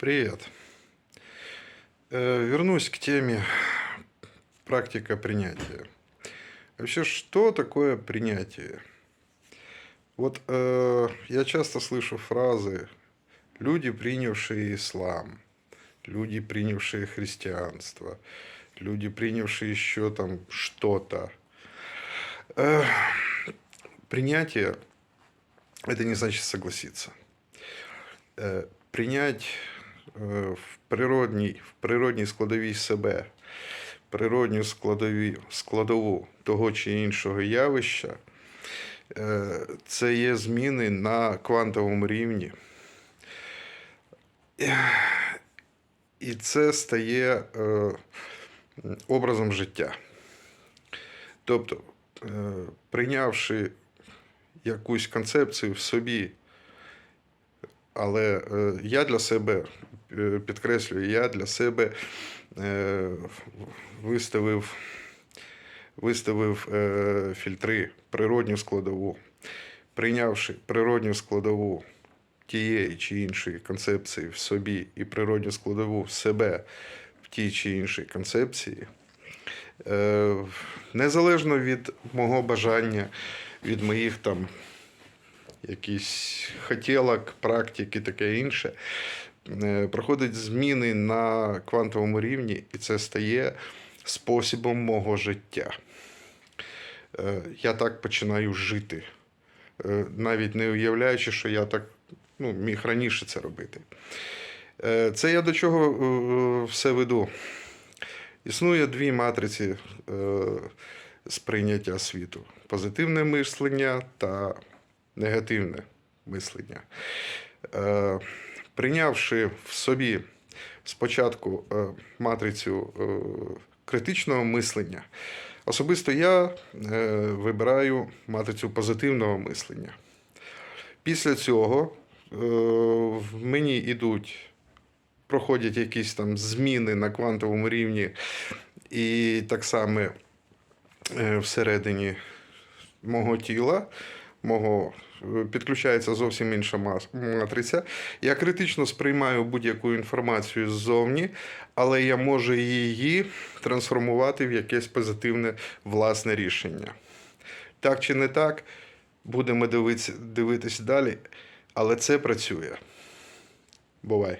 Привет. Э, Вернусь к теме практика принятия. Вообще, что такое принятие? Вот э, я часто слышу фразы «люди, принявшие ислам», «люди, принявшие христианство», «люди, принявшие еще там что-то». Э, принятие – это не значит согласиться. Е, прийнять е, в природній, в природній складовій себе, природню складові, складову того чи іншого явища, е, це є зміни на квантовому рівні. Е, І це стає е, образом життя. Тобто, е, прийнявши якусь концепцію в собі, але е, я для себе е, підкреслюю, я для себе е, виставив, виставив е, фільтри, природню складову, прийнявши природню складову тієї чи іншої концепції в собі і природню складову в себе в тій чи іншій концепції, е, незалежно від мого бажання, від моїх там якісь хотілок, практики, таке інше, е, проходить зміни на квантовому рівні, і це стає способом мого життя. Е, Я так починаю жити, Е, навіть не уявляючи, що я так ну, міг раніше це робити. Е, Це я до чого е, все веду. Існує дві матриці е, сприйняття світу: позитивне мислення та негативне мислення. Прийнявши в собі спочатку е, матрицю е, критичного мислення, особисто я е, вибираю матрицю позитивного мислення. Після цього в мені йдуть, проходять якісь там зміни на квантовому рівні, і так само всередині мого тіла, мого е, підключається зовсім інша матриця. Я критично сприймаю будь-яку інформацію ззовні, але я можу її трансформувати в якесь позитивне власне рішення. Так чи не так, будемо дивитися, далі, але це працює. Бувай.